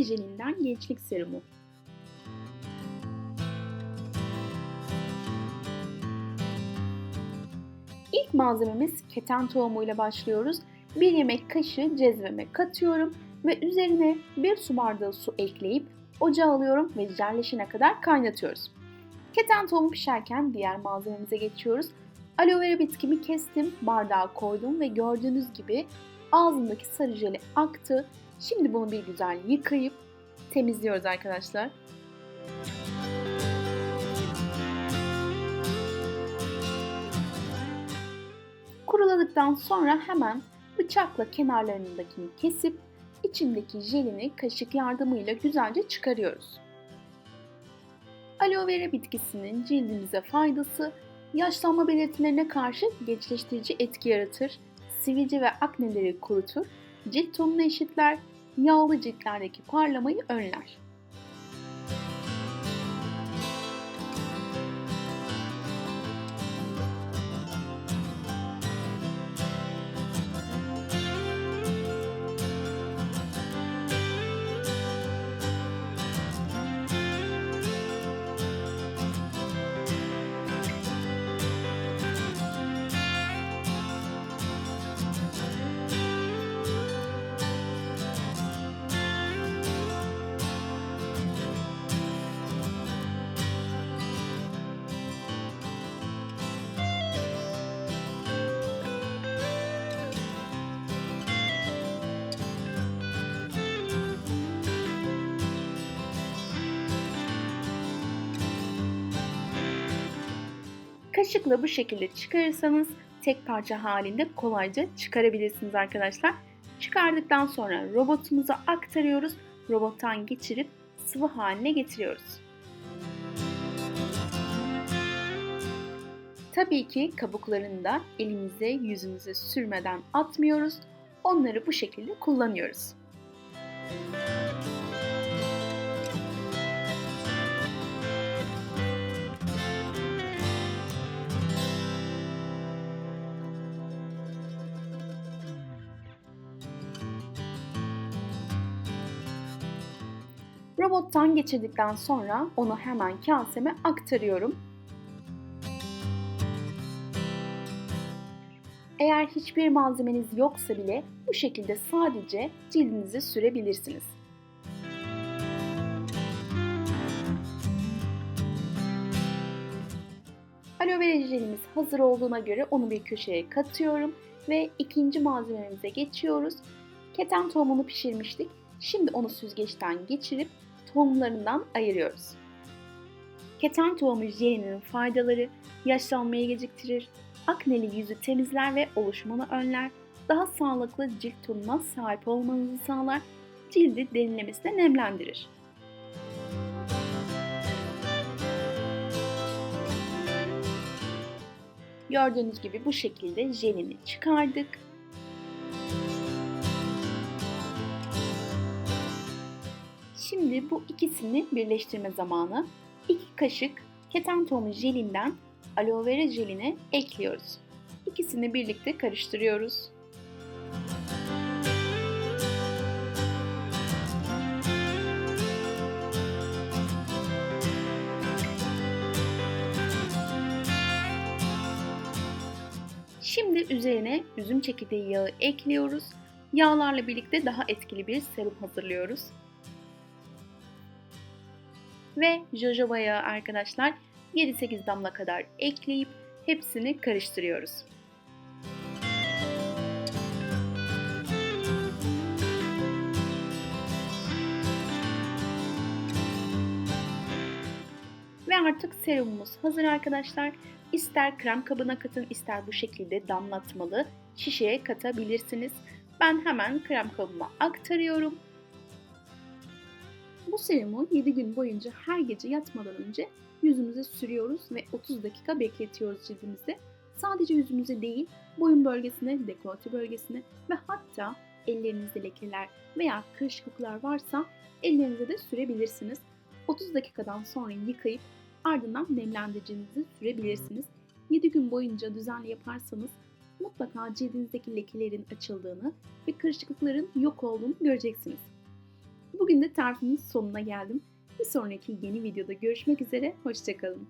vera jelinden gençlik serumu. İlk malzememiz keten tohumuyla başlıyoruz. Bir yemek kaşığı cezveme katıyorum ve üzerine bir su bardağı su ekleyip ocağa alıyorum ve jelleşene kadar kaynatıyoruz. Keten tohumu pişerken diğer malzememize geçiyoruz. Aloe vera bitkimi kestim, bardağa koydum ve gördüğünüz gibi ağzımdaki sarı jeli aktı. Şimdi bunu bir güzel yıkayıp temizliyoruz arkadaşlar. Kuruladıktan sonra hemen bıçakla kenarlarındakini kesip içindeki jelini kaşık yardımıyla güzelce çıkarıyoruz. Aloe vera bitkisinin cildimize faydası yaşlanma belirtilerine karşı gençleştirici etki yaratır, sivilce ve akneleri kurutur, cilt tonunu eşitler, yağlı ciltlerdeki parlamayı önler. Kaşıkla bu şekilde çıkarırsanız tek parça halinde kolayca çıkarabilirsiniz arkadaşlar. Çıkardıktan sonra robotumuza aktarıyoruz. Robottan geçirip sıvı haline getiriyoruz. Tabii ki kabuklarını da elimize yüzümüze sürmeden atmıyoruz. Onları bu şekilde kullanıyoruz. Robottan geçirdikten sonra onu hemen kaseme aktarıyorum. Eğer hiçbir malzemeniz yoksa bile bu şekilde sadece cildinize sürebilirsiniz. Aloe vera jelimiz hazır olduğuna göre onu bir köşeye katıyorum ve ikinci malzememize geçiyoruz. Keten tohumunu pişirmiştik. Şimdi onu süzgeçten geçirip tohumlarından ayırıyoruz. Keten tohumu jelinin faydaları yaşlanmayı geciktirir, akneli yüzü temizler ve oluşumunü önler, daha sağlıklı cilt tonuna sahip olmanızı sağlar, cildi derinlemesine nemlendirir. Gördüğünüz gibi bu şekilde jelini çıkardık. Şimdi bu ikisini birleştirme zamanı. 2 kaşık keten tohumu jelinden aloe vera jeline ekliyoruz. İkisini birlikte karıştırıyoruz. Şimdi üzerine üzüm çekirdeği yağı ekliyoruz. Yağlarla birlikte daha etkili bir serum hazırlıyoruz. Ve jojoba yağı arkadaşlar 7-8 damla kadar ekleyip hepsini karıştırıyoruz. Ve artık serumumuz hazır arkadaşlar. İster krem kabına katın, ister bu şekilde damlatmalı şişeye katabilirsiniz. Ben hemen krem kabıma aktarıyorum. Bu serumu 7 gün boyunca her gece yatmadan önce yüzümüze sürüyoruz ve 30 dakika bekletiyoruz cildimizde. Sadece yüzümüze değil, boyun bölgesine, dekolte bölgesine ve hatta ellerinizde lekeler veya kırışıklıklar varsa ellerinize de sürebilirsiniz. 30 dakikadan sonra yıkayıp ardından nemlendiricinizi sürebilirsiniz. 7 gün boyunca düzenli yaparsanız mutlaka cildinizdeki lekelerin açıldığını ve kırışıklıkların yok olduğunu göreceksiniz. Bugün de tarifimin sonuna geldim. Bir sonraki yeni videoda görüşmek üzere, hoşçakalın.